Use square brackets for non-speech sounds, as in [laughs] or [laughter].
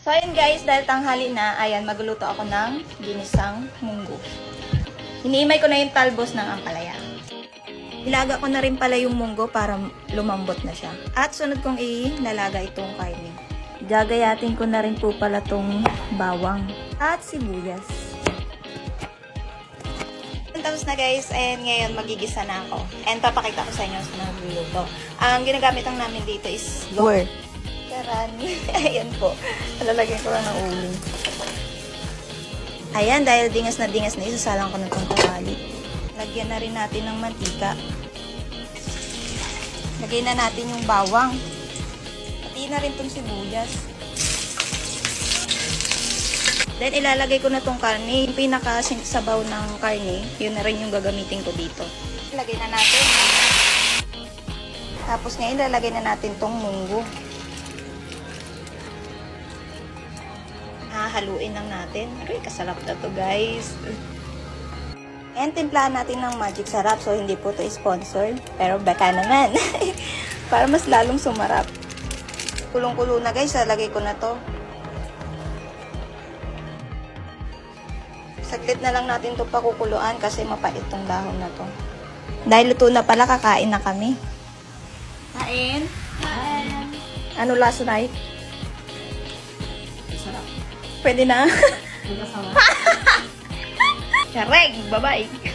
So, ayun guys, dahil tanghali na, ayan, magluluto ako ng ginisang munggo. Hiniimay ko na yung talbos ng ampalaya. Ilaga ko na rin pala yung munggo para lumambot na siya. At sunod kong ilalaga itong karne. Gagayatin ko na rin po pala tong bawang at sibuyas. Tapos na guys, and ngayon magigisa na ako. And papakita ko sa inyo sa magluluto. Ang ginagamit lang namin dito is lure. Karan. [laughs] Ayan po. Lalagyan ko lang ng uling. Ayan, dahil dingas na dingas na isasalang ko na itong kawali. Lagyan na rin natin ng mantika. Lagyan na natin yung bawang. Pati na rin itong sibuyas. Then, ilalagay ko na tong karne. Yung pinaka-sabaw ng karne, yun na rin yung gagamitin ko dito. Lagay na natin. Tapos ngayon, ilalagay na natin tong munggo. Hahaluin lang natin. Aray, kasarap na to guys. And timplahan natin ng magic sarap. So, hindi po to sponsor. Pero baka naman. [laughs] Para mas lalong sumarap. Kulong-kulo na guys. Lalagay ko na to. Saglit na lang natin to pakukuluan kasi mapait tong dahon na to. Dahil luto na pala, kakain na kami. Kain? Kain. Ano last night? Sarap. Pwede na. [laughs] Chareg! Bye-bye!